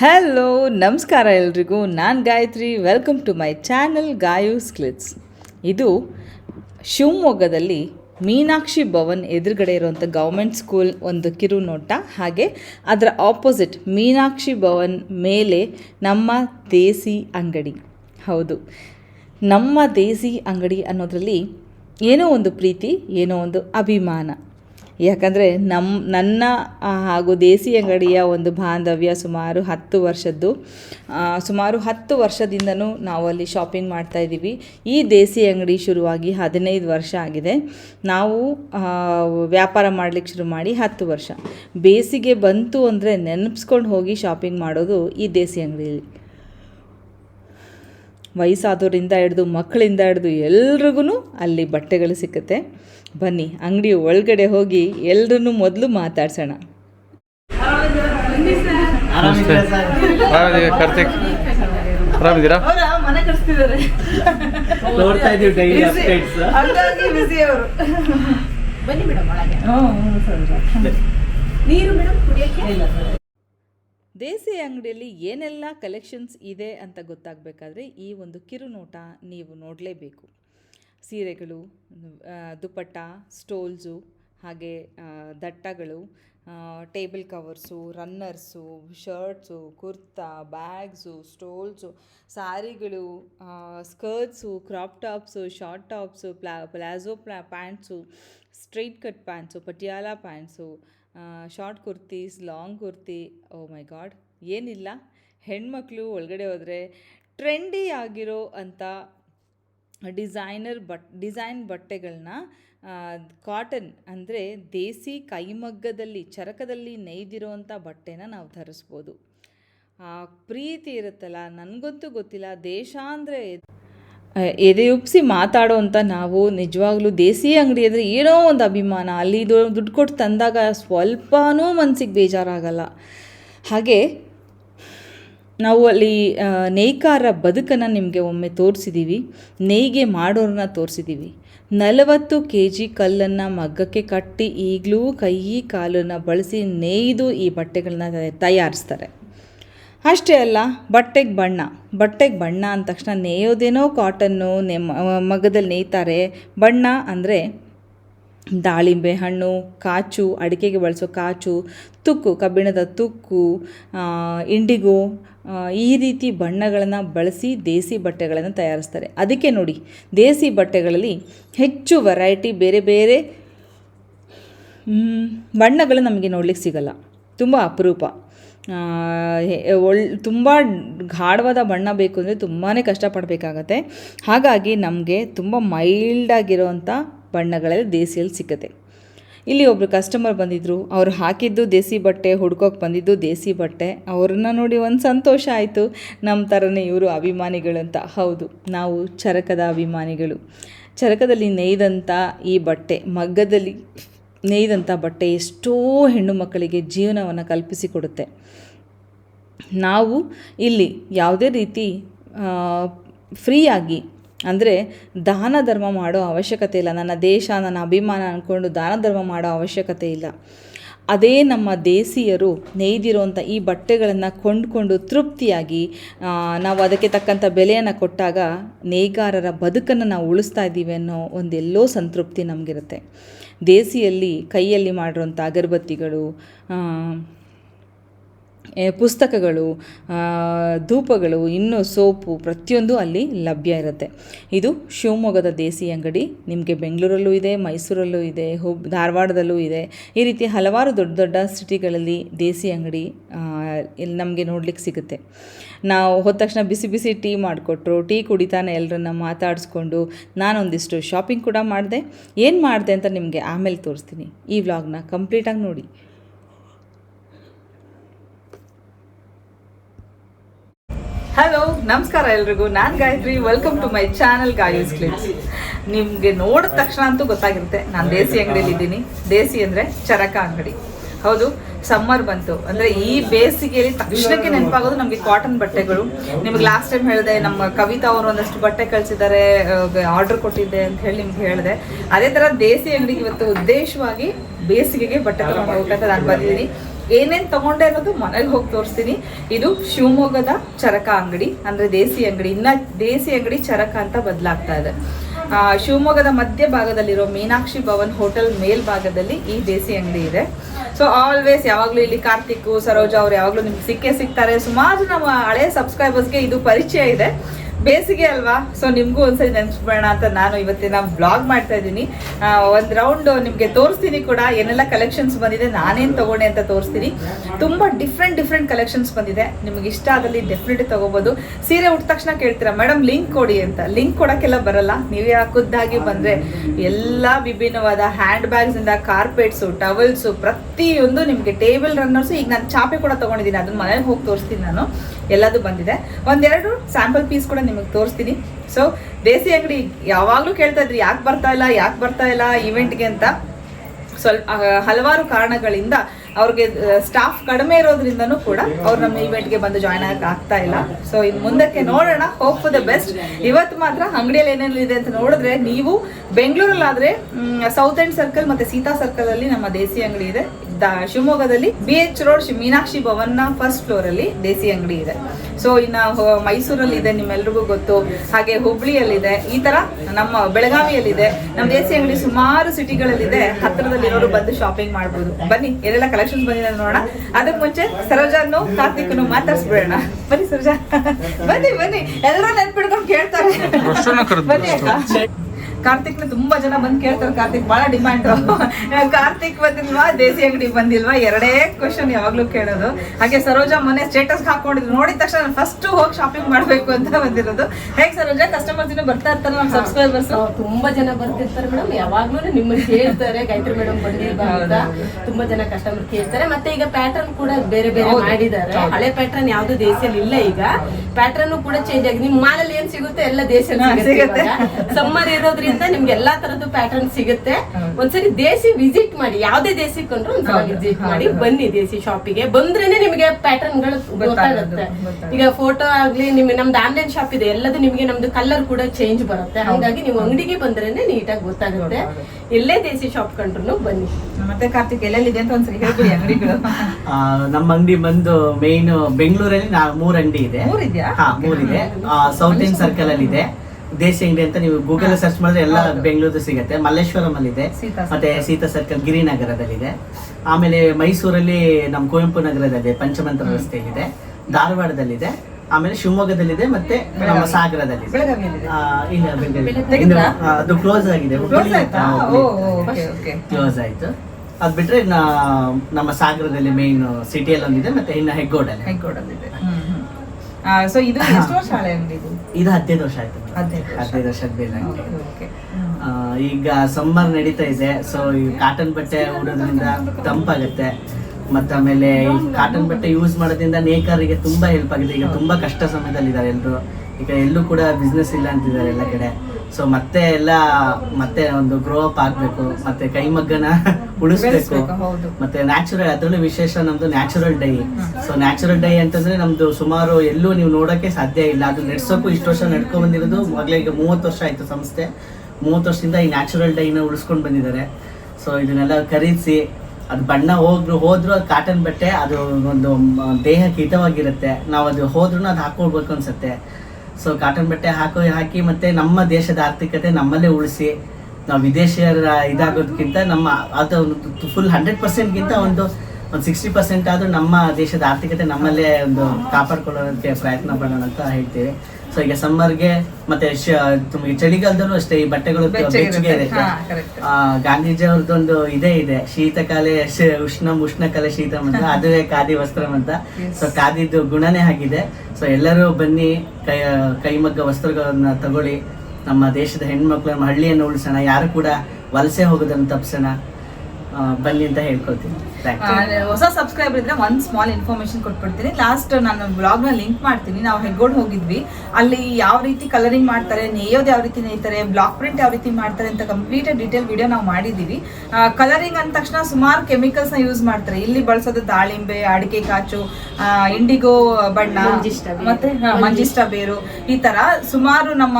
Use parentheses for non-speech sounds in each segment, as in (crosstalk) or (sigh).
Hello ನಮಸ್ಕಾರ ಎಲ್ರಿಗೂ. ನಾನು Gayathri. Welcome to my channel Gayu's clips ಇದು ಶಿವಮೊಗ್ಗದಲ್ಲಿ ಮೀನಾಕ್ಷಿ ಭವನ್ ಎದುರುಗಡೆ ಇರುವಂಥ ಗೌರ್ಮೆಂಟ್ ಸ್ಕೂಲ್ ಒಂದು ಕಿರು ನೋಟ ಹಾಗೆ ಅದರ ಆಪೋಸಿಟ್ ಮೀನಾಕ್ಷಿ ಭವನ್ ಮೇಲೆ ನಮ್ಮ ದೇಸಿ ಅಂಗಡಿ. ಹೌದು, ನಮ್ಮ ದೇಸಿ ಅಂಗಡಿ ಅನ್ನೋದರಲ್ಲಿ ಏನೋ ಒಂದು ಪ್ರೀತಿ, ಏನೋ ಒಂದು ಅಭಿಮಾನ. ಯಾಕಂದರೆ ನಮ್ಮ ನನ್ನ ಹಾಗೂ ದೇಸಿ ಅಂಗಡಿಯ ಒಂದು ಬಾಂಧವ್ಯ ಸುಮಾರು ಹತ್ತು ವರ್ಷದ್ದು. ಸುಮಾರು ಹತ್ತು ವರ್ಷದಿಂದನೂ ನಾವು ಅಲ್ಲಿ ಶಾಪಿಂಗ್ ಮಾಡ್ತಾ ಇದ್ದೀವಿ. ಈ ದೇಸಿ ಅಂಗಡಿ ಶುರುವಾಗಿ ಹದಿನೈದು ವರ್ಷ ಆಗಿದೆ. ನಾವು ವ್ಯಾಪಾರ ಮಾಡಲಿಕ್ಕೆ ಶುರು ಮಾಡಿ ಹತ್ತು ವರ್ಷ. ಬೇಸಿಗೆ ಬಂತು ಅಂದರೆ ನೆನಪಿಸ್ಕೊಂಡು ಹೋಗಿ ಶಾಪಿಂಗ್ ಮಾಡೋದು ಈ ದೇಸಿ ಅಂಗಡಿಯಲ್ಲಿ ವಯಸ್ಸಾದವರಿಂದ ಹಿಡಿದು ಮಕ್ಕಳಿಂದ ಹಿಡಿದು ಎಲ್ರಿಗೂ ಅಲ್ಲಿ ಬಟ್ಟೆಗಳು ಸಿಕ್ಕುತ್ತೆ. ಬನ್ನಿ ಅಂಗಡಿ ಒಳಗಡೆ ಹೋಗಿ ಎಲ್ರೂ ಮೊದಲು ಮಾತಾಡ್ಸೋಣ. ಕಾರ್ತಿಕ್? ಆರಾಮಿದ್ದೀರಾ? ಮನೆ ಕಳಿಸ್ತಿದ್ದಾರೆ ನೋಡ್ತಾ ಇದೀವಿ ಡೈಲಿ ಅಪ್ಡೇಟ್ಸ್ ಹಾಗಾಗಿ ಬಿಸಿ ಅವರು. ಬನ್ನಿ ಮೇಡಮ್ ಒಳಗೆ. ನೀರು ಮೇಡಮ್ ಕುಡಿಯಕ್ಕೆ? ದೇಸಿ ಅಂಗಡಿಯಲ್ಲಿ ಏನೆಲ್ಲ ಕಲೆಕ್ಷನ್ಸ್ ಇದೆ ಅಂತ ಗೊತ್ತಾಗಬೇಕಾದ್ರೆ ಈ ಒಂದು ಕಿರುನೋಟ ನೀವು ನೋಡಲೇಬೇಕು. ಸೀರೆಗಳು ದುಪ್ಪಟ್ಟ ಸ್ಟೋಲ್ಸು, ಹಾಗೆ ದಟ್ಟಗಳು table covers, runners, shirts, kurta, bags, stoles ಸ್ಯಾರಿಗಳು skirts, crop tops, short tops, ಪ್ಲಾ, palazzo ಪ್ಲಾ, pants, straight cut pants, Patiala pants short kurtis, long kurti, oh my god, ಏನಿಲ್ಲ. ಹೆಣ್ಮಕ್ಳು ಒಳಗಡೆ ಹೋದರೆ ಟ್ರೆಂಡಿ ಆಗಿರೋ ಅಂಥ ಡಿಸೈನರ್ ಬಟ್, ಡಿಸೈನ್ ಬಟ್ಟೆಗಳನ್ನ cotton ಅಂದರೆ ದೇಸಿ ಕೈಮಗ್ಗದಲ್ಲಿ, ಚರಕದಲ್ಲಿ ನೇಯ್ದಿರೋವಂಥ ಬಟ್ಟೆನ ನಾವು ಧರಿಸ್ಬೋದು. ಪ್ರೀತಿ ಇರುತ್ತಲ್ಲ, ನನಗಂತೂ ಗೊತ್ತಿಲ್ಲ ದೇಶ ಅಂದರೆ ಎದೆಯುಪ್ಸಿ ಅಂತ ನಾವು ನಿಜವಾಗ್ಲೂ ದೇಸಿ ಅಂಗಡಿ ಅಂದರೆ ಏನೋ ಒಂದು ಅಭಿಮಾನ. ಅಲ್ಲಿ ದುಡ್ಡು ಕೊಟ್ಟು ತಂದಾಗ ಸ್ವಲ್ಪನೂ ಮನಸ್ಸಿಗೆ ಬೇಜಾರಾಗಲ್ಲ. ಹಾಗೆ ನಾವು ಅಲ್ಲಿ ನೇಕಾರ ಬದುಕನ್ನು ನಿಮಗೆ ಒಮ್ಮೆ ತೋರಿಸಿದ್ದೀವಿ ನೇಯ್ಗೆ ಮಾಡೋರನ್ನ ತೋರಿಸಿದ್ದೀವಿ ನಲವತ್ತು ಕೆ ಜಿ ಕಲ್ಲನ್ನು ಮಗ್ಗಕ್ಕೆ ಕಟ್ಟಿ ಈಗಲೂ ಕೈ, ಕಾಲನ್ನು ಬಳಸಿ ನೇಯ್ದು ಈ ಬಟ್ಟೆಗಳನ್ನ ತಯಾರಿಸ್ತಾರೆ. ಅಷ್ಟೇ ಅಲ್ಲ, ಬಟ್ಟೆಗೆ ಬಣ್ಣ. ಬಟ್ಟೆಗೆ ಬಣ್ಣ ಅಂದ ತಕ್ಷಣ ನೇಯೋದೇನೋ ಕಾಟನ್ನು ನೆ ಮಗದಲ್ಲಿ ನೇಯ್ತಾರೆ. ಬಣ್ಣ ಅಂದರೆ ದಾಳಿಂಬೆ ಹಣ್ಣು, ಕಾಚು, ಅಡಿಕೆಗೆ ಬಳಸೋ ಕಾಚು, ತುಕ್ಕು, ಕಬ್ಬಿಣದ ತುಕ್ಕು ಇಂಡಿಗೋ ಈ ರೀತಿ ಬಣ್ಣಗಳನ್ನು ಬಳಸಿ ದೇಸಿ ಬಟ್ಟೆಗಳನ್ನು ತಯಾರಿಸ್ತಾರೆ. ಅದಕ್ಕೆ ನೋಡಿ, ದೇಸಿ ಬಟ್ಟೆಗಳಲ್ಲಿ ಹೆಚ್ಚು ವೆರೈಟಿ ಬೇರೆ ಬೇರೆ ಬಣ್ಣಗಳು ನಮಗೆ ನೋಡ್ಲಿಕ್ಕೆ ಸಿಗಲ್ಲ. ತುಂಬ ಅಪರೂಪ. ಒಳ್, ತುಂಬ ಗಾಢವಾದ ಬಣ್ಣ ಬೇಕು ಅಂದರೆ ತುಂಬಾ ಕಷ್ಟಪಡಬೇಕಾಗತ್ತೆ. ಹಾಗಾಗಿ ನಮಗೆ ತುಂಬ ಮೈಲ್ಡಾಗಿರೋವಂಥ ಬಣ್ಣಗಳಲ್ಲಿ ದೇಸಿಯಲ್ಲಿ ಸಿಗುತ್ತೆ. ಇಲ್ಲಿ ಒಬ್ಬರು ಕಸ್ಟಮರ್ ಬಂದಿದ್ದರು ಅವ್ರು ಹಾಕಿದ್ದು ದೇಸಿ ಬಟ್ಟೆ ಹುಡ್ಕೋಕ್ಕೆ ಬಂದಿದ್ದು ದೇಸಿ ಬಟ್ಟೆ. ಅವ್ರನ್ನ ನೋಡಿ ಒಂದು ಸಂತೋಷ ಆಯಿತು. ನಮ್ಮ ಥರನೇ ಇವರು ಅಭಿಮಾನಿಗಳು ಅಂತ ಹೌದು, ನಾವು ಚರಕದ ಅಭಿಮಾನಿಗಳು. ಚರಕದಲ್ಲಿ ನೇಯ್ದಂಥ ಈ ಬಟ್ಟೆ, ಮಗ್ಗದಲ್ಲಿ ನೇಯ್ದಂಥ ಬಟ್ಟೆ ಎಷ್ಟೋ ಹೆಣ್ಣು ಮಕ್ಕಳಿಗೆ ಜೀವನವನ್ನು ಕಲ್ಪಿಸಿಕೊಡುತ್ತೆ. ನಾವು ಇಲ್ಲಿ ಯಾವುದೇ ರೀತಿ ಫ್ರೀಯಾಗಿ ಅಂದರೆ ದಾನ ಧರ್ಮ ಮಾಡೋ ಅವಶ್ಯಕತೆ ಇಲ್ಲ. ನನ್ನ ದೇಶ, ನನ್ನ ಅಭಿಮಾನ ಅಂದ್ಕೊಂಡು ದಾನ ಧರ್ಮ ಮಾಡೋ ಅವಶ್ಯಕತೆ ಇಲ್ಲ. ಅದೇ ನಮ್ಮ ದೇಸಿಯರು ನೇಯ್ದಿರೋಂಥ ಈ ಬಟ್ಟೆಗಳನ್ನು ಕೊಂಡ್ಕೊಂಡು ತೃಪ್ತಿಯಾಗಿ ನಾವು ಅದಕ್ಕೆ ತಕ್ಕಂಥ ಬೆಲೆಯನ್ನು ಕೊಟ್ಟಾಗ ನೇಯ್ಗಾರರ ಬದುಕನ್ನು ನಾವು ಉಳಿಸ್ತಾ ಇದ್ದೀವಿ ಅನ್ನೋ ಒಂದೆಲ್ಲೋ ಸಂತೃಪ್ತಿ ನಮಗಿರುತ್ತೆ. ದೇಸಿಯಲ್ಲಿ ಕೈಯಲ್ಲಿ ಮಾಡಿರೋಂಥ ಅಗರಬತ್ತಿಗಳು ಪುಸ್ತಕಗಳು ಧೂಪಗಳು, ಇನ್ನೂ ಸೋಪು ಪ್ರತಿಯೊಂದು ಅಲ್ಲಿ ಲಭ್ಯ ಇರುತ್ತೆ. ಇದು ಶಿವಮೊಗ್ಗದ ದೇಸಿ ಅಂಗಡಿ. ನಿಮಗೆ ಬೆಂಗಳೂರಲ್ಲೂ ಇದೆ, ಮೈಸೂರಲ್ಲೂ ಇದೆ, ಹುಬ್, ಧಾರವಾಡದಲ್ಲೂ ಇದೆ. ಈ ರೀತಿ ಹಲವಾರು ದೊಡ್ಡ ದೊಡ್ಡ ಸಿಟಿಗಳಲ್ಲಿ ದೇಸಿ ಅಂಗಡಿ ಇಲ್ಲಿ ನಮಗೆ ನೋಡ್ಲಿಕ್ಕೆ ಸಿಗುತ್ತೆ. ನಾವು ಹೋದ ತಕ್ಷಣ ಬಿಸಿ ಬಿಸಿ ಟೀ ಮಾಡಿಕೊಟ್ರು, ಟೀ ಕುಡಿತಾನೆ ಎಲ್ಲರನ್ನ ಮಾತಾಡಿಸ್ಕೊಂಡು ನಾನೊಂದಿಷ್ಟು ಶಾಪಿಂಗ್ ಕೂಡ ಮಾಡಿದೆ. ಏನು ಮಾಡಿದೆ ಅಂತ ನಿಮಗೆ ಆಮೇಲೆ ತೋರಿಸ್ತೀನಿ. ಈ ವ್ಲಾಗ್ನ ಕಂಪ್ಲೀಟಾಗಿ ನೋಡಿ. ಹಲೋ ನಮಸ್ಕಾರ ಎಲ್ರಿಗೂ. ನಾನು Gayathri welcome to my channel Gayu's clips ನಿಮಗೆ ನೋಡಿದ ತಕ್ಷಣ ಅಂತೂ ಗೊತ್ತಾಗಿರುತ್ತೆ. ನಾನು ದೇಸಿ ಅಂಗಡಿಯಲ್ಲಿ ಇದ್ದೀನಿ. ದೇಸಿ ಅಂದರೆ ಚರಕ ಅಂಗಡಿ. ಹೌದು ಸಮ್ಮರ್ ಬಂತು. ಅಂದರೆ ಈ ಬೇಸಿಗೆಯಲ್ಲಿ ತಕ್ಷಣಕ್ಕೆ ನೆನಪಾಗೋದು ನಮಗೆ ಕಾಟನ್ ಬಟ್ಟೆಗಳು. ನಿಮಗೆ ಲಾಸ್ಟ್ ಟೈಮ್ ಹೇಳಿದೆ, ನಮ್ಮ ಕವಿತಾ ಅವರು ಒಂದಷ್ಟು ಬಟ್ಟೆ ಕಳಿಸಿದ್ದಾರೆ ಆರ್ಡರ್ ಕೊಟ್ಟಿದ್ದೆ ಅಂತ ಹೇಳಿ ನಿಮ್ಗೆ ಹೇಳಿದೆ. ಅದೇ ಥರ ದೇಸಿ ಅಂಗಡಿಗೆ ಇವತ್ತು ಉದ್ದೇಶವಾಗಿ ಬೇಸಿಗೆಗೆ ಬಟ್ಟೆ ತಗೊಂಡು ಹೋಗ್ಬೇಕಂತ ನಾನು ಬಂದಿದ್ದೀನಿ. ಏನೇನು ತಗೊಂಡೆ ಅನ್ನೋದು ಮನೆಗೆ ಹೋಗಿ ತೋರಿಸ್ತೀನಿ. ಇದು ಶಿವಮೊಗ್ಗದ ಚರಕ ಅಂಗಡಿ, ಅಂದರೆ ದೇಸಿ ಅಂಗಡಿ. ಇನ್ನ ದೇಸಿ ಅಂಗಡಿ ಚರಕ ಅಂತ ಬದಲಾಗ್ತಾ ಇದೆ. ಶಿವಮೊಗ್ಗದ ಮಧ್ಯ ಭಾಗದಲ್ಲಿರೋ ಮೀನಾಕ್ಷಿ ಭವನ್ ಹೋಟೆಲ್ ಮೇಲ್ಭಾಗದಲ್ಲಿ ಈ ದೇಸಿ ಅಂಗಡಿ ಇದೆ. ಸೊ ಆಲ್ವೇಸ್ ಯಾವಾಗಲೂ ಇಲ್ಲಿ ಕಾರ್ತಿಕ್, ಸರೋಜಾ ಅವ್ರು ಯಾವಾಗಲೂ ನಿಮ್ಗೆ ಸಿಕ್ಕೇ ಸಿಗ್ತಾರೆ. ಸುಮಾರು ನಮ್ಮ ಹಳೆ ಸಬ್ಸ್ಕ್ರೈಬರ್ಸ್ಗೆ ಇದು ಪರಿಚಯ ಇದೆ. ಬೇಸಿಗೆ ಅಲ್ವಾ? ಸೊ ನಿಮಗೂ ಒಂದ್ಸರಿ ನೆನ್ಸ್ಬಿಡೋಣ ಅಂತ ನಾನು ಇವತ್ತಿನ ಬ್ಲಾಗ್ ಮಾಡ್ತಾ ಇದ್ದೀನಿ. ಒಂದು ರೌಂಡ್ ನಿಮಗೆ ತೋರಿಸ್ತೀನಿ ಕೂಡ. ಏನೆಲ್ಲ ಕಲೆಕ್ಷನ್ಸ್ ಬಂದಿದೆ ನಾನೇನು ತಗೊಂಡೆ ಅಂತ ತೋರಿಸ್ತೀನಿ. ತುಂಬ ಡಿಫ್ರೆಂಟ್ ಡಿಫ್ರೆಂಟ್ ಕಲೆಕ್ಷನ್ಸ್ ಬಂದಿದೆ. ನಿಮಗೆ ಇಷ್ಟ ಆದಲ್ಲಿ ಡೆಫಿನೆಟ್ ತಗೋಬೋದು. ಸೀರೆ ಉಟ್ಟ ತಕ್ಷಣ ಕೇಳ್ತೀರಾ ಮೇಡಮ್ ಲಿಂಕ್ ಕೊಡಿ ಅಂತ. ಲಿಂಕ್ ಕೊಡೋಕ್ಕೆಲ್ಲ ಬರಲ್ಲ. ನೀವೇ ಖುದ್ದಾಗಿ ಬಂದರೆ ಎಲ್ಲ ವಿಭಿನ್ನವಾದ ಹ್ಯಾಂಡ್ ಬ್ಯಾಗ್ಸಿಂದ ಕಾರ್ಪೆಟ್ಸು ಟವಲ್ಸು ಪ್ರತಿಯೊಂದು ನಿಮಗೆ ಟೇಬಲ್ ರನ್ನರ್ಸು ಈಗ ನಾನು ಚಾಪೆ ಕೂಡ ತೊಗೊಂಡಿದ್ದೀನಿ. ಅದನ್ನ ಮನೇಲಿ ಹೋಗಿ ತೋರಿಸ್ತೀನಿ ನಾನು. ಎಲ್ಲದು ಬಂದಿದೆ. ಒಂದೆರಡು ಸ್ಯಾಂಪಲ್ ಪೀಸ್ ಕೂಡ ನಿಮಗೆ ತೋರಿಸ್ತೀನಿ. ಸೊ ದೇಸಿ ಅಂಗಡಿ ಯಾವಾಗಲೂ ಕೇಳ್ತಾ ಇದ್ರಿ, ಯಾಕೆ ಬರ್ತಾ ಇಲ್ಲ, ಯಾಕೆ ಬರ್ತಾ ಇಲ್ಲ ಇವೆಂಟ್ಗೆ ಅಂತ. ಸ್ವಲ್ಪ ಹಲವಾರು ಕಾರಣಗಳಿಂದ ಅವ್ರಿಗೆ ಸ್ಟಾಫ್ ಕಡಿಮೆ ಇರೋದ್ರಿಂದನೂ ಕೂಡ ಅವ್ರು ನಮ್ಮ ಇವೆಂಟ್ಗೆ ಬಂದು ಜಾಯ್ನ್ ಆಗಕ್ಕೆ ಆಗ್ತಾ ಇಲ್ಲ. ಸೊ ಇನ್ನು ಮುಂದಕ್ಕೆ ನೋಡೋಣ. ಹೋಪ್ ಫಾರ್ ದ ಬೆಸ್ಟ್ ಇವತ್ತು ಮಾತ್ರ ಅಂಗಡಿಯಲ್ಲಿ ಏನೇನು ಇದೆ ಅಂತ ನೋಡಿದ್ರೆ ನೀವು ಬೆಂಗಳೂರಲ್ಲಾದ್ರೆ ಸೌತ್ ಎಂಡ್ ಸರ್ಕಲ್ ಮತ್ತೆ ಸೀತಾ ಸರ್ಕಲ್ ಅಲ್ಲಿ ನಮ್ಮ ದೇಸಿ ಅಂಗಡಿ ಇದೆ. ಶಿವಮೊಗ್ಗದಲ್ಲಿ B H road Meenakshi Meenakshi ನ ಫಸ್ಟ್ ಫ್ಲೋರ್ ಅಲ್ಲಿ ದೇಸಿ ಅಂಗಡಿ ಇದೆ. ಸೊ ಇನ್ನ ಮೈಸೂರಲ್ಲಿ ಇದೆ ನಿಮ್ಮೆಲ್ರಿಗೂ ಗೊತ್ತು. ಹಾಗೆ ಹುಬ್ಳಿಯಲ್ಲಿದೆ. ಈ ತರ ನಮ್ಮ ಬೆಳಗಾವಿಯಲ್ಲಿದೆ. ನಮ್ಮ ದೇಸಿ ಅಂಗಡಿ ಸುಮಾರು ಸಿಟಿಗಳಲ್ಲಿದೆ. ಹತ್ತಿರದಲ್ಲಿರೋರು ಬಂದು ಶಾಪಿಂಗ್ ಮಾಡ್ಬೋದು. ಬನ್ನಿ ಏನೆಲ್ಲ ಕಲೆಕ್ಷನ್ಸ್ ಬಂದಿದೆ ನೋಡೋಣ. ಅದಕ್ಕೆ ಮುಂಚೆ ಸರೋಜಾನು ಕಾರ್ತಿಕ್ನು ಮಾತಾಡ್ಸ್ಬಿಡೋಣ. ಬನ್ನಿ ಸರೋಜಾ. ಬನ್ನಿ ಬನ್ನಿ. ಎಲ್ಲರೂ ನೆನ್ಪಿಡ್ಕೊಂಡು ಕೇಳ್ತಾರೆ. ಬನ್ನಿ ಅಕ್ಕ. ಕಾರ್ತಿಕ್ನ ತುಂಬಾ ಜನ ಬಂದು ಕೇಳ್ತಾರೆ ಕಾರ್ತಿಕ್ ಬಹಳ ಡಿಮ್ಯಾಂಡ್ (laughs) ಕಾರ್ತಿಕ್ ಬಂದಿಲ್ವಾ ದೇಸಿ ಅಂಗಡಿ ಬಂದಿಲ್ವಾ? ಎರಡೇ ಕ್ವಶನ್ ಯಾವಾಗ್ಲೂ ಕೇಳೋದು. ಹಾಗೆ ಸರೋಜಾ ಮನೆ ಸ್ಟೇಟಸ್ ಹಾಕೊಂಡಿದ್ರು ನೋಡಿದ ತಕ್ಷಣ ಫಸ್ಟ್ ಹೋಗಿ ಶಾಪಿಂಗ್ ಮಾಡ್ಬೇಕು ಅಂತ ಬಂದಿರೋದು. ಹೇಗೆ ಸರೋಜಾ? ಕಸ್ಟಮರ್ಸ್ ಇನ್ನೂ ಬರ್ತಾ ಇರ್ತಾರೆ ನಮ್ಮ ಸಬ್ಸ್ಕ್ರೈಬರ್ಸ್ ತುಂಬಾ ಜನ ಬರ್ತಿರ್ತಾರೆ ಮೇಡಮ್ ಯಾವಾಗ್ಲೂ ನಿಮ್ಮನ್ನ ಕೇಳ್ತಾರೆ ಗಾಯತ್ರಿ ಮೇಡಮ್ ಬಂದಿಲ್ವಾ ತುಂಬಾ ಜನ ಕಸ್ಟಮರ್ ಕೇಳ್ತಾರೆ. ಮತ್ತೆ ಈಗ ಪ್ಯಾಟರ್ನ್ ಕೂಡ ಬೇರೆ ಬೇರೆ ಮಾಡಿದ್ದಾರೆ. ಹಳೆ ಪ್ಯಾಟರ್ನ್ ಯಾವ್ದು ದೇಶದಲ್ಲಿ ಇಲ್ಲ ಈಗ. ಪ್ಯಾಟರ್ನ್ ಕೂಡ ಚೇಂಜ್ ಆಗಿದೆ. ನಿಮ್ ಮಾಲಲ್ಲಿ ಏನ್ ಸಿಗುತ್ತೆ? ಎಲ್ಲ ದೇಶ. ಸಿಗುತ್ತೆ ಸಮ್ಮರ್ ಇರೋದ್ರಿಂದ ನಿಮ್ಗೆ ಎಲ್ಲಾ ತರದ್ದು ಪ್ಯಾಟರ್ನ್ ಸಿಗುತ್ತೆ. ಒಂದ್ಸರಿ ದೇಸಿ ವಿಸಿಟ್ ಮಾಡಿ ಯಾವ್ದೇ ದೇಸಿ ಕೊಂಡ್ರು ಒಂದ್ಸಲ ವಿಸಿಟ್ ಮಾಡಿ ಬನ್ನಿ ದೇಸಿ ಶಾಪಿಗೆ ಬಂದ್ರೇನೆ ನಿಮಗೆ ಪ್ಯಾಟರ್ನ್ಗಳು ಗೊತ್ತಾಗುತ್ತೆ ಈಗ ಫೋಟೋ ಆಗ್ಲಿ ನಿಮ್ ನಮ್ದು ಆನ್ಲೈನ್ ಶಾಪ್ ಇದೆ ಎಲ್ಲದು ನಿಮಗೆ ನಮ್ದು ಕಲರ್ ಕೂಡ ಚೇಂಜ್ ಬರುತ್ತೆ. ಹಾಗಾಗಿ ನೀವು ಅಂಗಡಿಗೆ ಬಂದ್ರೇನೆ ನೀಟಾಗಿ ಗೊತ್ತಾಗುತ್ತೆ. ಎಲ್ಲೇ ದೇಸಿ ಶಾಪ್ ಕಂಡ್ರು ಬನ್ನಿ. ಮತ್ತೆ ಕಾರ್ತಿಕ್ ಎಲ್ಲೆಲ್ಲಿದೆ ಅಂತ ಒಂದ್ಸರಿ ಹೇಳ್ಬಿಡಿ ಅಂಗಡಿಗಳು. (laughs) ಆ, ನಮ್ಮ ಅಂಗಡಿ ಬಂದು ಮೇನ್ ಬೆಂಗಳೂರಲ್ಲಿ ಮೂರ್ ಅಂಗಡಿ ಇದೆ. ಮೂರಿದೆ ಸೌತ್ ಇಂಡ್ ಸರ್ಕಲ್ ಅಲ್ಲಿ ಇದೆ ದೇಸಿ ಅಂಗಡಿ ಅಂತ ನೀವು ಗೂಗಲ್ ಸರ್ಚ್ ಮಾಡಿದ್ರೆ ಎಲ್ಲ ಬೆಂಗಳೂರು ಸಿಗುತ್ತೆ. ಮಲ್ಲೇಶ್ವರಂ ಅಲ್ಲಿ ಇದೆ ಮತ್ತೆ ಸೀತಾ ಸರ್ಕಲ್ ಗಿರಿನಗರದಲ್ಲಿದೆ ಆಮೇಲೆ ಮೈಸೂರಲ್ಲಿ ನಮ್ಮ ಕುವೆಂಪು ನಗರದಲ್ಲಿದೆ ಪಂಚಮಂತ್ರ ರಸ್ತೆಯಲ್ಲಿದೆ ಧಾರವಾಡದಲ್ಲಿದೆ. ಆಮೇಲೆ ಶಿವಮೊಗ್ಗದಲ್ಲಿದೆ ಮತ್ತೆ ನಮ್ಮ ಬೆಳಗಾವಿಯಲ್ಲಿದೆ. ಇಲ್ಲ? ಅದು ಕ್ಲೋಸ್ ಆಗಿದೆ. ಕ್ಲೋಸ್ ಆಯ್ತು? ಅದ್ ಬಿಟ್ರೆ ನಮ್ಮ ಸಾಗರದಲ್ಲಿ ಮೇನ್ ಸಿಟಿಯಲ್ಲಿ ಒಂದಿದೆ ಮತ್ತೆ ಇನ್ನ ಹೆಗ್ಗೋಡಲ್ಲಿ ಇದೆ ಸೊ ಇದು ಎಷ್ಟು ವರ್ಷ ಹಳೆ ಅಂಗಡಿ ಇದು ಹದಿನೈದು ವರ್ಷ ಆಯ್ತು. ಹದಿನೈದು ವರ್ಷದ ಮೇಲೆ ಓಕೆ. ಈಗ ಸಮ್ಮರ್ ನಡೀತಾ ಇದೆ ಸೊ ಈ ಕಾಟನ್ ಬಟ್ಟೆ ಉಡೋದ್ರಿಂದ ತಂಪಾಗುತ್ತೆ. ಮತ್ತೆ ಆಮೇಲೆ ಈ ಕಾಟನ್ ಬಟ್ಟೆ ಯೂಸ್ ಮಾಡೋದ್ರಿಂದ ನೇಕಾರಿಗೆ ತುಂಬಾ ಹೆಲ್ಪ್ ಆಗಿದೆ. ಈಗ ತುಂಬಾ ಕಷ್ಟ ಸಮಯದಲ್ಲಿದ್ದಾರೆ ಎಲ್ಲರೂ ಈಗ ಎಲ್ಲೂ ಕೂಡ ಬಿಸ್ನೆಸ್ ಇಲ್ಲ ಅಂತಿದ್ದಾರೆ ಎಲ್ಲ ಕಡೆ. ಸೊ ಮತ್ತೆ ಎಲ್ಲ ಮತ್ತೆ ಒಂದು ಗ್ರೋ ಅಪ್ ಆಗ್ಬೇಕು ಮತ್ತೆ ಕೈಮಗ್ಗನ (laughs) ಉಳಿಸ್ಬೇಕು. ಮತ್ತೆ ನ್ಯಾಚುರಲ್ ಅದರಲ್ಲೂ ವಿಶೇಷ ನಮ್ದು natural dye so natural dye ಅಂತಂದ್ರೆ ನಮ್ದು ಸುಮಾರು ಎಲ್ಲೂ ನೀವು ನೋಡಕ್ಕೆ ಸಾಧ್ಯ ಇಲ್ಲ. ಅದು ನಡ್ಸೋಕು ಇಷ್ಟು ವರ್ಷ ನಡ್ಕೊಂಡ್ ಬಂದಿರೋದು. ಮೊದಲೇ ಈಗ ಮೂವತ್ತು ವರ್ಷ ಆಯ್ತು ಸಂಸ್ಥೆ. ಮೂವತ್ತು ವರ್ಷದಿಂದ ಈ ನ್ಯಾಚುರಲ್ ಡೈನ ಉಳಿಸ್ಕೊಂಡು ಬಂದಿದ್ದಾರೆ. ಸೊ ಇದನ್ನೆಲ್ಲ ಖರೀದಿಸಿ ಅದು ಬಣ್ಣ ಹೋದ್ರು ಹೋದ್ರು ಅದು ಕಾಟನ್ ಬಟ್ಟೆ ಅದು ಒಂದು ದೇಹಕ್ಕೆ ಹಿತವಾಗಿರುತ್ತೆ. ನಾವು ಅದು ಹೋದ್ರೂ ಅದು ಹಾಕೊಳ್ಬೇಕು ಅನ್ಸುತ್ತೆ. ಸೊ ಕಾಟನ್ ಬಟ್ಟೆ ಹಾಕೋ ಹಾಕಿ ಮತ್ತೆ ನಮ್ಮ ದೇಶದ ಆರ್ಥಿಕತೆ ನಮ್ಮಲ್ಲೇ ಉಳಿಸಿ, ನಾವು ವಿದೇಶಿಯರ ಇದಾಗೋದಕ್ಕಿಂತ ನಮ್ಮ ಅದು ಫುಲ್ ಹಂಡ್ರೆಡ್ ಪರ್ಸೆಂಟ್ಗಿಂತ ಒಂದು ಒಂದು ಸಿಕ್ಸ್ಟಿ ಪರ್ಸೆಂಟ್ ಆದರೂ ನಮ್ಮ ದೇಶದ ಆರ್ಥಿಕತೆ ನಮ್ಮಲ್ಲೇ ಒಂದು ಕಾಪಾಡ್ಕೊಳ್ಳೋದಕ್ಕೆ ಪ್ರಯತ್ನ ಪಡೋಣ ಅಂತ ಹೇಳ್ತೀವಿ. ಸೊ ಈಗ ಸಮ್ಮರ್ಗೆ ಮತ್ತೆ ತುಮ್ಗೆ ಚಳಿಗಾಲದಲ್ಲೂ ಅಷ್ಟೇ ಈ ಬಟ್ಟೆಗಳು ಬೆಚ್ಚಗೆ ಇರುತ್ತೆ. ಗಾಂಧೀಜಿ ಅವ್ರದ್ದೊಂದು ಇದೇ ಇದೆ. ಶೀತಕಾಲೆ ಉಷ್ಣ ಉಷ್ಣ ಉಷ್ಣಕಾಲ ಶೀತ ಅಂತ. ಅದುವೇ ಖಾದಿ ವಸ್ತ್ರ ಅಂತ. ಸೊ ಖಾದಿದ್ದು ಗುಣನೇ ಆಗಿದೆ. ಸೊ ಎಲ್ಲರೂ ಬನ್ನಿ ಕೈ ಕೈಮಗ್ಗ ವಸ್ತ್ರಗಳನ್ನ ತಗೊಳ್ಳಿ. ನಮ್ಮ ದೇಶದ ಹೆಣ್ಮಕ್ಳು ನಮ್ಮ ಹಳ್ಳಿಯನ್ನು ಉಳಿಸೋಣ. ಯಾರು ಕೂಡ ವಲಸೆ ಹೋಗೋದನ್ನು ತಪ್ಪಿಸೋಣ ಬನ್ನಿ ಅಂತ ಹೇಳ್ಕೊಳ್ತೀನಿ. ಯು ಹೊಸ ಸಬ್ಸ್ಕ್ರೈಬರ್ ಇದ್ರೆ ಒಂದ್ ಸ್ಮಾಲ್ ಇನ್ಫಾರ್ಮೇಶನ್ ಕೊಟ್ಬಿಡ್ತೀನಿ. ಲಾಸ್ಟ್ ನಾನು ಬ್ಲಾಗ್ನ ಲಿಂಕ್ ಮಾಡ್ತೀನಿ. ನಾವು ಹೆಗ್ಗೋಡ್ ಹೋಗಿದ್ವಿ. ಅಲ್ಲಿ ಯಾವ ರೀತಿ ಕಲರಿಂಗ್ ಮಾಡ್ತಾರೆ ನೇಯೋದು ಯಾವ ರೀತಿ ನೇಯ್ತಾರೆ ಬ್ಲಾಕ್ ಪ್ರಿಂಟ್ ಯಾವ ರೀತಿ ಮಾಡ್ತಾರೆ ಅಂತ ಕಂಪ್ಲೀಟ್ ಡೀಟೇಲ್ ವಿಡಿಯೋ ನಾವು ಮಾಡಿದೀವಿ. ಕಲರಿಂಗ್ ಅಂದ ತಕ್ಷಣ ಸುಮಾರು ಕೆಮಿಕಲ್ಸ್ನ ಯೂಸ್ ಮಾಡ್ತಾರೆ. ಇಲ್ಲಿ ಬಳಸೋದು ದಾಳಿಂಬೆ ಅಡಿಕೆ ಕಾಚು ಇಂಡಿಗೋ ಬಣ್ಣ. ಮತ್ತೆ ಮಂಜಿಷ್ಟ ಬೇರು ಈ ತರ ಸುಮಾರು ನಮ್ಮ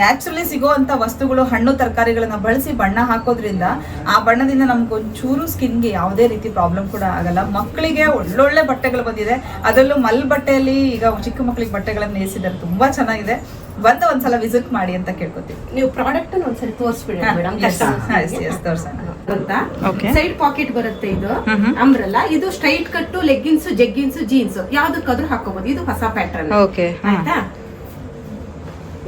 ನ್ಯಾಚುರಲಿ ಸಿಗುವಂತ ವಸ್ತುಗಳು ಹಣ್ಣು ತರಕಾರಿಗಳನ್ನ ಬಳಸಿ ಬಣ್ಣ ಹಾಕೋದ್ರಿಂದ ಆ ಬಣ್ಣದಿಂದ ನಮ್ಗೆ ಒಂಚೂರು ಸ್ಕಿನ್ಗೆ ಯಾವುದೇ ರೀತಿ ಪ್ರಾಬ್ಲಮ್ ಕೂಡ ಆಗಲ್ಲ. ಮಕ್ಕಳಿಗೆ ಒಳ್ಳೊಳ್ಳೆ ಬಟ್ಟೆಗಳು ಬಂದಿದೆ. ಅದರಲ್ಲೂ ಮಲ್ ಬಟ್ಟೆಯಲ್ಲಿ ಈಗ ಚಿಕ್ಕ ಮಕ್ಕಳಿಗೆ ಬಟ್ಟೆಗಳನ್ನು ನೇಸಿದ್ದಾರೆ ತುಂಬಾ ಚೆನ್ನಾಗಿದೆ. ಬಂದು ಒಂದ್ಸಲ ವಿಸಿಟ್ ಮಾಡಿ ಅಂತ ಕೇಳ್ಕೊತೀವಿ. ನೀವು ಪ್ರಾಡಕ್ಟ್ ಒಂದ್ಸರಿ ತೋರಿಸ್ಬಿಡಿ ಮೇಡಮ್. ಸೈಡ್ ಪಾಕೆಟ್ ಬರುತ್ತೆ ಇದು. ಅಂಬ್ರಲ್ಲ ಇದು ಸ್ಟ್ರೈಟ್ ಕಟ್ಟು ಲೆಗ್ಗಿನ್ಸ್ ಜಗ್ಗಿನ್ಸ್ ಜೀನ್ಸ್ ಯಾವ್ದಕ್ಕಾದ್ರೂ ಹಾಕೋಬಹುದು ಇದು ಹೊಸ ಪ್ಯಾಟರ್ನ್ ಓಕೆ ಆಯ್ತಾ?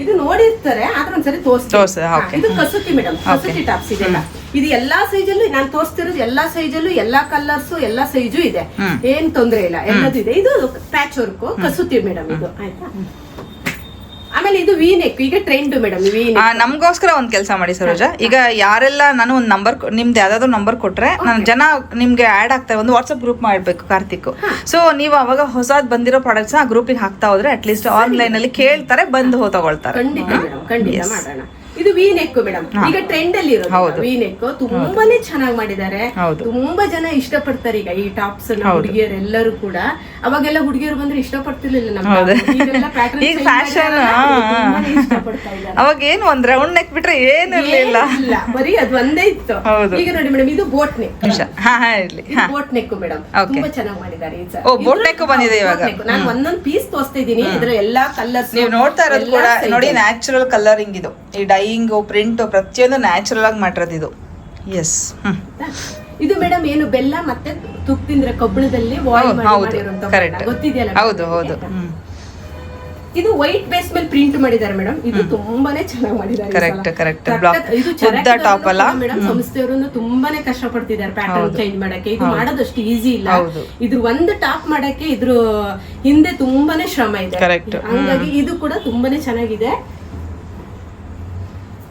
ಇದು ನೋಡಿರ್ತಾರೆ ಆದ್ರೆ ಒಂದ್ಸರಿ ತೋರಿಸ್ತೀನಿ ತೋರ್ಸು, ಹಾ, okay. ಇದು ಕಸೂತಿ ಮೇಡಮ್ ಕಸೂತಿ ಟಾಪ್ಸ್ ಇದೆಲ್ಲ. ಇದು ಎಲ್ಲಾ ಸೈಜಲ್ಲೂ ನಾನು ತೋರಿಸ್ತಿರೋದು ಎಲ್ಲಾ ಸೈಜಲ್ಲೂ ಎಲ್ಲಾ ಕಲರ್ಸ್ ಎಲ್ಲಾ ಸೈಜು ಇದೆ. ಏನ್ ತೊಂದ್ರೆ ಇಲ್ಲ ಎಲ್ಲದೂ ಇದೆ. ಇದು ಪ್ಯಾಚ್ ವರ್ಕ್ ಕಸೂತಿ ಮೇಡಮ್ ಇದು ಆಯ್ತಾ? ಆಮೇಲೆ ಇದು ವಿ ನೆಕ್ ಈಗ ಟ್ರೆಂಡ್ ಮೇಡಮ್ ವಿ ನಮ್ಗೋಸ್ಕರ ಒಂದ್ ಕೆಲಸ ಮಾಡಿ ಸರೋಜ. ಈಗ ಯಾರೆಲ್ಲ ನಾನು ಒಂದು ನಂಬರ್ ನಿಮ್ದು ಯಾವ್ದಾದ್ರು ನಂಬರ್ ಕೊಟ್ರೆ ನಾನು ಜನ ನಿಮ್ಗೆ ಆಡ್ ಆಗ್ತಾರೆ ಒಂದು ವಾಟ್ಸ್ಆಪ್ ಗ್ರೂಪ್ ಮಾಡ್ಬೇಕು ಕಾರ್ತಿಕ್ ಸೊ ನೀವು ಅವಾಗ ಹೊಸದ್ ಬಂದಿರೋ ಪ್ರಾಡಕ್ಟ್ಸ್ ಆ ಗ್ರೂಪಿಗೆ ಹಾಕ್ತಾ ಹೋದ್ರೆ ಅಟ್ಲೀಸ್ಟ್ ಆನ್ಲೈನ್ ಅಲ್ಲಿ ಕೇಳ್ತಾರೆ ಬಂದು ಹೋ ತಗೊಳ್ತಾರೆ. ಖಂಡಿತ ಮಾಡೋಣ. ಇದು ವಿ ನೆಕ್ ಮೇಡಮ್ ಈಗ ಟ್ರೆಂಡ್ ಅಲ್ಲಿ ಇರೋದು. ವಿ ನೆಕ್ ತುಂಬಾನೇ ಚೆನ್ನಾಗಿ ಮಾಡಿದ್ದಾರೆ. ತುಂಬಾ ಜನ ಇಷ್ಟಪಡ್ತಾರೆ ಈಗ ಈ ಟಾಪ್ಸ್ ಹುಡುಗಿಯರು ಎಲ್ಲರೂ ಕೂಡ. ಅವಾಗೆಲ್ಲ ಹುಡುಗಿಯರು ಬಂದ್ರೆ ಇಷ್ಟಪಡ್ತಿರ್ಲಿಲ್ಲ ನಮ್ಮ ಈಗ ಫ್ಯಾಷನ್ ಅವಾಗ ಏನು ಒಂದ್ ರೌಂಡ್ ನೆಕ್ ಬಿಟ್ರೆ ಏನು ಇರ್ಲಿಲ್ಲ. ಬರೀ ಅದು ಒಂದೇ ಇತ್ತು. ಈಗ ನೋಡಿ ಮೇಡಮ್ ಇದು ಬೋಟ್ ನೆಕ್ ಇರ್ಲಿ. ಬೋಟ್ ನೆಕ್ ಮೇಡಮ್ ತುಂಬಾ ಚೆನ್ನಾಗಿ ಮಾಡಿದ್ದಾರೆ ಓ, ಇದ್ರಲ್ಲಿ- neck ಬಂದಿದೆ ಇವಾಗ. ನಾನು ಒಂದೊಂದು ಪೀಸ್ ತೋರಿಸ್ತಾ ಇದೀನಿ ಇದ್ರ ಎಲ್ಲಾ ಕಲರ್ಸ್ ನೀವು ನೋಡ್ತಾ ಇರೋದು ಕೂಡ ನೋಡಿ ನ್ಯಾಚುರಲ್ ಕಲರಿಂಗ್ ಇದು. ಈ ಡೈಯಿಂಗ್ ಪ್ರಿಂಟ್ ಪ್ರತಿಯೊಂದು ನ್ಯಾಚುರಲ್ ಆಗಿ ಮಾಡಿರೋದು ಇದು. ಎಸ್ ಇದು ಮೇಡಮ್ ಏನು ಬೆಲ್ಲ ಮತ್ತೆ ತುಪ್ಪ ತಿಂದ್ರೆ ಕಬ್ಬಿಣದಲ್ಲಿ ಹೌದು, ಹೌದು. ಬಣ್ಣ. ಗೊತ್ತಿದೆಯಲ್ಲ ಹೌದು ಹೌದು. ಇದು ವೈಟ್ ಬೇಸ್ ಮೇಲೆ ಪ್ರಿಂಟ್ ಮಾಡಿದ್ದಾರೆ ಮೇಡಮ್ ಇದು ತುಂಬಾನೇ ಚೆನ್ನಾಗಿ ಮಾಡಿದ್ದಾರೆ ಕರೆಕ್ಟ್ Block. ಇದು ಉದ್ದ ಟಾಪ್ ಅಲ್ಲ? ಮೇಡಮ್ ಸಂಸ್ಥೆಯವರು ತುಂಬಾನೇ ಕಷ್ಟ ಪಡ್ತಿದ್ದಾರೆ ಪ್ಯಾಟರ್ನ್ ಚೇಂಜ್ ಮಾಡಕ್ಕೆ. ಇದು ಮಾಡೋದಷ್ಟು ಈಸಿ ಇಲ್ಲ. ಇದ್ರ ಒಂದು ಟಾಪ್ ಮಾಡಕ್ಕೆ ಇದ್ರ ಹಿಂದೆ ತುಂಬಾನೇ ಶ್ರಮ ಇದೆ. ಕರೆಕ್ಟ್ ಹಂಗಾಗಿ ಇದು ಕೂಡ ತುಂಬಾನೇ ಚೆನ್ನಾಗಿದೆ.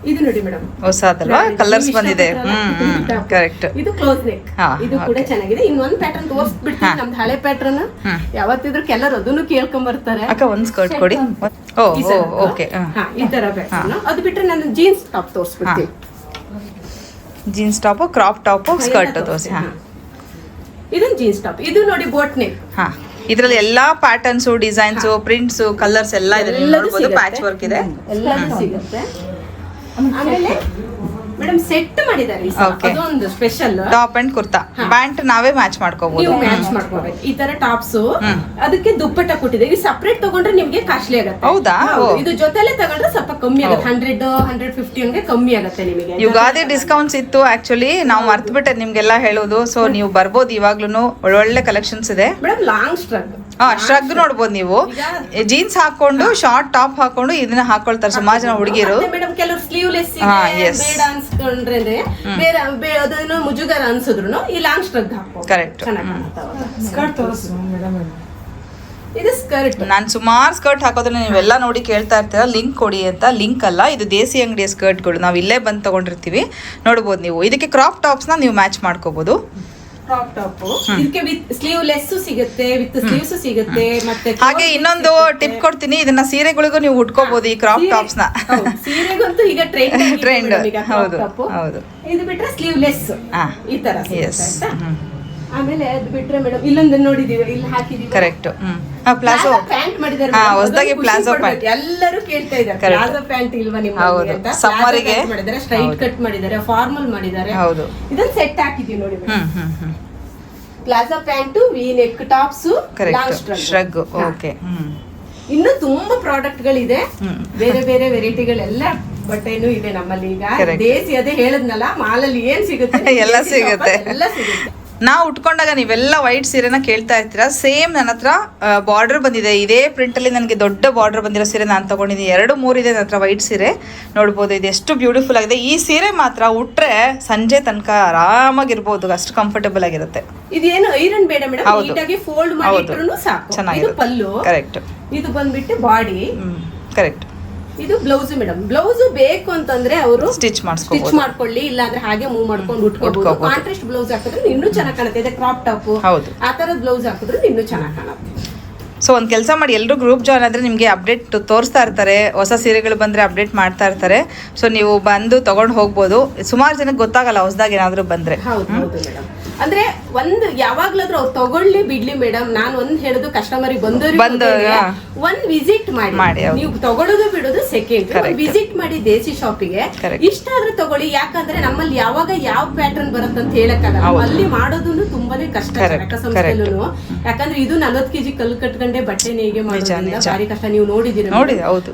ಇದು ನೋಡಿ ಮೇಡಮ್. ಹೊಸದಲ್ವಾ? ಕಲರ್ಸ್ ಬಂದಿದೆ. ಹ್ಮ್ ಕರೆಕ್ಟ್ ಇದು ಕ್ಲೋಸ್ ನೆಕ್ ಇದು ಕೂಡ ಚೆನ್ನಾಗಿದೆ. ಇನ್ನೊಂದು ಪ್ಯಾಟರ್ನ್ ತೋರಿಸ್ಬಿಡ್ತೀನಿ. ನಮ್ದು ಹಳೆ ಪ್ಯಾಟರ್ನ್ ಯಾವತ್ತಿದ್ರು ಕೆಲವರು ಅದನ್ನು ಕೇಳ್ಕೊಂಡ್ ಬರ್ತಾರೆ. ಅಕ್ಕ ಒಂದ್ ಸ್ಕರ್ಟ್ ಕೊಡಿ. ಓ. ಓಕೆ ಈ ತರ ಪ್ಯಾಟರ್ನ್ ಅದು ಬಿಟ್ರೆ ನಾನು jeans top ತೋರಿಸ್ಬಿಡ್ತೀನಿ. Jeans top crop top skirt ತೋರಿಸಿ. ಹಾ. ಇದೊಂದು ಜೀನ್ಸ್ ಟಾಪ್ ಇದು ನೋಡಿ ಬೋಟ್ ನೆಕ್ ಹಾ. ಇದ್ರಲ್ಲಿ ಎಲ್ಲಾ ಪ್ಯಾಟರ್ನ್ಸ್ ಡಿಸೈನ್ಸ್ ಪ್ರಿಂಟ್ಸ್ ಕಲರ್ಸ್ ಎಲ್ಲ ಇದೆ ನೀವು ನೋಡ್ಬೋದು. ಪ್ಯಾಚ್ ವರ್ಕ್ ಇದೆ. ಎಲ್ಲ ಸಿಗುತ್ತೆ. ಆಮೇಲೆ ಮೇಡಮ್ ಸೆಟ್ ಮಾಡಿದ್ದಾರೆ. ಅದೊಂದು special top and kurta. Pant ನಾವೇ ಮ್ಯಾಚ್ ಮಾಡ್ಕೋಬಹುದು ನೀವು ಮ್ಯಾಚ್ ಮಾಡ್ಕೋಬೇಕು. ಈ ತರ ಟಾಪ್ಸ್ ಅದಕ್ಕೆ ದುಪ್ಪಟ್ಟ ಕೊಟ್ಟಿದೆ. ಇದು ಸಪ್ರೇಟ್ ತಗೊಂಡ್ರೆ ನಿಮ್ಗೆ ಕಾಸ್ಟ್ಲಿ ಆಗುತ್ತೆ. ಹೌದಾ? ಇದು ಜೊತೆಲೆ ತಗೊಂಡ್ರೆ ಕಮ್ಮಿ ಆಗುತ್ತೆ. ಹಂಡ್ರೆಡ್ ಹಂಡ್ರೆಡ್ ಫಿಫ್ಟಿ ಹಂಗೆ ಕಮ್ಮಿ ಆಗುತ್ತೆ ನಿಮಗೆ. ಯುಗಾದಿ ಡಿಸ್ಕೌಂಟ್ಸ್ ಇತ್ತು ಆಕ್ಚುಲಿ ನಾವು ಮರ್ತ್ಬಿಟ್ಟೆ ನಿಮ್ಗೆಲ್ಲ ಹೇಳೋದು. ಸೊ ನೀವು ಬರ್ಬೋದು ಇವಾಗ್ಲೂ ಒಳ್ಳೊಳ್ಳೆ ಕಲೆಕ್ಷನ್ಸ್ ಇದೆ. ಮೇಡಮ್ ಲಾಂಗ್ ಸ್ಟ್ರಗ್ ಹಾ ಶ್ರಗ್ ನೋಡ್ಬೋದು ನೀವು. ಜೀನ್ಸ್ ಹಾಕೊಂಡು ಶಾರ್ಟ್ ಟಾಪ್ ಹಾಕೊಂಡು ಇದನ್ನ ಹಾಕೊಳ್ತಾರೆ ಸುಮಾರು ಜನ ಹುಡುಗಿರು. ಮೇಡಮ್ ಕೆಲವರು ಸ್ಲೀವ್ಲೆಸ್. ಬೇಡ ಅನ್ಸ್ಕೊಂಡ್ರೆ ಬೇರೆ ಬೇ- ಮುಜುಗರ ಅನ್ಸಿದ್ರು ಈ ಲಾಂಗ್ ಸ್ಟ್ರಗ್ ಹಾಕೋ Correct. ಚೆನ್ನಾಗಿ ಹ್ಮ್. ಇದು ಸ್ಕರ್ಟ್. ನಾನು ಸುಮಾರು ಸ್ಕರ್ಟ್ ಹಾಕೋದ್ರೆ ನೀವೆಲ್ಲ ನೋಡಿ ಕೇಳ್ತಾ ಇರ್ತೀರ ಲಿಂಕ್ ಕೊಡಿ ಅಂತ. ಲಿಂಕ್ ಅಲ್ಲ ಇದು ದೇಸಿ ಅಂಗಡಿಯ ಸ್ಕರ್ಟ್ಗಳು. ನಾವು ಇಲ್ಲೇ ಬಂದು ತಗೊಂಡಿರ್ತೀವಿ. ನೋಡ್ಬೋದು ನೀವು. ಇದಕ್ಕೆ ಕ್ರಾಪ್ ಟಾಪ್ಸ್ನ ನೀವು ಮ್ಯಾಚ್ ಮಾಡ್ಕೋಬೋದು. Crop top. ಇದಕ್ಕೆ ವಿತ್ ಸ್ಲೀವ್ಲೆಸ್ ಸಿಗುತ್ತೆ ವಿತ್ ಸ್ಲೀವ್ಸ್ ಸಿಗುತ್ತೆ ಮತ್ತೆ ಹಾಗೆ ಇನ್ನೊಂದು ಟಿಪ್ ಕೊಡ್ತೀನಿ. ಇದನ್ನ ಸೀರೆಗಳಿಗೂ ನೀವು ಉಟ್ಕೋಬಹುದು ಈ ಕ್ರಾಪ್ ಟಾಪ್ಸ್ ಹೌದು, ಸೀರೆಗಂತೂ ಈಗ ಟ್ರೆಂಡ್ ಟ್ರೆಂಡ್ (laughs) ಹೌದು, ಹೌದು. ಇದು ಬಿಟ್ರೆ ಸ್ಲೀವ್ಲೆಸ್. ಈ ತರ ಎಸ್? ಆಮೇಲೆ ಅದು ಬಿಟ್ರೆ ಮೇಡಮ್ ಇಲ್ಲೊಂದು ನೋಡಿದೀವಿ ಇಲ್ಲಿ ಹಾಕಿದೀವಿ. Correct hmm. ಪ್ಲಾಜೋ ಪ್ಯಾಂಟ್ ಹಾ, madam. ಹೊಸ್ದಾಗಿ ಪ್ಲಾಜೋ ಪ್ಯಾಂಟ್. ಎಲ್ಲರೂ ಕೇಳ್ತಾ ಇದ್ದಾರೆ. ಪ್ಲಾಜೋ ಪ್ಯಾಂಟ್ ಇಲ್ವಾ ಹೌದು. ಅಂತ. Plazo ಗೆ. ಮಾಡಿದ್ದಾರೆ ಸ್ಟ್ರೈಟ್ ಕಟ್ ಮಾಡಿದ್ದಾರೆ ಫಾರ್ಮಲ್ ಮಾಡಿದ್ದಾರೆ ಹೌದು. ಇದನ್ನ ಸೆಟ್ ಹಾಕಿದೀವಿ ನೋಡಿ ಹ್ಮ್ ಹ್ಮ್ ಹ್ಮ್. Palazzo pant V neck tops correct shrug okay hmm. ಇನ್ನು ತುಂಬಾ ಪ್ರಾಡಕ್ಟ್ ಗಳಿದೆ. ಬೇರೆ ಬೇರೆ ವೆರೈಟಿಗಳೆಲ್ಲ ಬಟ್ಟೆನೂ ಇದೆ ನಮ್ಮಲ್ಲಿ. ಈಗ. ದೇಸಿ ಅದೇ ಹೇಳದ್ನಲ್ಲ ಮಾಲಲ್ಲಿ ಏನ್ ಸಿಗುತ್ತೆ? (laughs) ಎಲ್ಲ ಸಿಗುತ್ತೆ. ಎಲ್ಲ ಸಿಗುತ್ತೆ. ನಾವು ಉಟ್ಕೊಂಡಾಗ ನೀವೆಲ್ಲ ವೈಟ್ ಸೀರೆನ ಕೇಳ್ತಾ ಇರ್ತೀರಾ? ಸೇಮ್ ನನ್ನ ಹತ್ರ ಬಾರ್ಡರ್ ಬಂದಿದೆ. ಇದೇ ಪ್ರಿಂಟಲ್ಲಿ ನನಗೆ ದೊಡ್ಡ ಬಾರ್ಡರ್ ಬಂದಿರೋ ಸೀರೆ ನಾನು ತಗೊಂಡಿದ್ದೀನಿ. ಎರಡು ಮೂರು ಇದೆ ನನ್ನ ಹತ್ರ ವೈಟ್ ಸೀರೆ. ನೋಡ್ಬೋದು ಇದು ಎಷ್ಟು ಬ್ಯೂಟಿಫುಲ್ ಆಗಿದೆ. ಈ ಸೀರೆ ಮಾತ್ರ ಉಟ್ರೆ ಸಂಜೆ ತನಕ ಆರಾಮಾಗಿರ್ಬೋದು. ಅಷ್ಟು ಕಂಫರ್ಟಬಲ್ ಆಗಿರುತ್ತೆ. ಇದೇನು ಐರನ್ ಬೇಡ ಮೇಡಮ್ ಫೋಲ್ಡ್ ಮಾಡಿ ಚೆನ್ನಾಗಿ ಪಲ್ಲು. ಕರೆಕ್ಟ್ ಇದು ಬಂದ್ಬಿಟ್ಟು ಬಾಡಿ ಕರೆಕ್ಟ್ ಇದು ಬ್ಲೌಸ್ ಮೇಡಮ್. ಬ್ಲೌಸ್ ಬೇಕು ಅಂತಂದ್ರೆ ಅವರು ಸ್ಟಿಚ್ ಸ್ಟಿಚ್ ಮಾಡ್ಕೊಳ್ಳಿ ಇಲ್ಲ ಅಂದ್ರೆ ಹಾಗೆ ಮೂವ್ ಮಾಡ್ಕೊಂಡು ಉಟ್ಕೋಬಹುದು. ಕಾಂಟ್ರಾಸ್ಟ್ ಬ್ಲೌಸ್ ಹಾಕಿದ್ರೆ ಇನ್ನೂ ಚೆನ್ನಾಗಿ ಕಾಣುತ್ತೆ. ಇದೆ ಕ್ರಾಪ್ ಟಾಪ್ ಹೌದು. ಆ ತರದ ಬ್ಲೌಸ್ ಹಾಕಿದ್ರೆ ಇನ್ನೂ ಚೆನ್ನಾಗಿ ಕಾಣುತ್ತೆ. ಸೊ ಒಂದು ಕೆಲಸ ಮಾಡಿ. ಎಲ್ಲರೂ ಗ್ರೂಪ್ ಜಾಯ್ನ್ ಆದರೆ ನಿಮಗೆ ಅಪ್ಡೇಟ್ ತೋರಿಸ್ತಾ ಇರ್ತಾರೆ. ಹೊಸ ಸೀರೆಗಳು ಬಂದರೆ ಅಪ್ಡೇಟ್ ಮಾಡ್ತಾ ಇರ್ತಾರೆ. ಸೊ ನೀವು ಬಂದು ತೊಗೊಂಡು ಹೋಗ್ಬೋದು. ಸುಮಾರು ಜನಕ್ಕೆ ಗೊತ್ತಾಗಲ್ಲ ಹೊಸದಾಗಿ ಏನಾದರೂ ಬಂದರೆ. ಹೌದು ಹೌದು ಮೇಡಮ್. ಅಂದ್ರೆ ಒಂದ್ ಯಾವಾಗ್ಲಾದ್ರೂ ಅವ್ರು ತಗೊಳ್ಳಿ ಬಿಡ್ಲಿ ಮೇಡಮ್. ನಾನ್ ಒಂದ್ ಹೇಳುದು ಕಸ್ಟಮರ್ ಬಂದವ್ರಿಗೆ. ಒಂದ್ ವಿಸಿಟ್ ಮಾಡಿ. ನೀವು ತಗೊಳ್ಳೋದು ಬಿಡೋದು ಸೆಕೆಂಡ್. ವಿಸಿಟ್ ಮಾಡಿ ದೇಸಿ ಶಾಪಿಗೆ. ಇಷ್ಟ ಆದ್ರೆ ತಗೊಳ್ಳಿ. ಯಾಕಂದ್ರೆ ನಮ್ಮಲ್ಲಿ ಯಾವಾಗ ಯಾವ ಪ್ಯಾಟರ್ನ್ ಬರುತ್ತೆ ಅಂತ ಹೇಳಕ್ಕಾಗಲ್ಲ ಅಲ್ಲಿ ಮಾಡೋದನ್ನು ತುಂಬಾನೇ ಕಷ್ಟ ಸಂಸ್ಥೆಲೂ ಯಾಕಂದ್ರೆ ಇದು ನಲ್ವತ್ ಕೆಜಿ ಕಲ್ಲು ಕಟ್ಕೊಂಡೆ ಬಟ್ಟೆ ಹೇಗೆ ಮಾಡೋದ್ರಿಂದ. ಭಾರಿ ಕಷ್ಟ. ನೀವು ನೋಡಿದಿರ.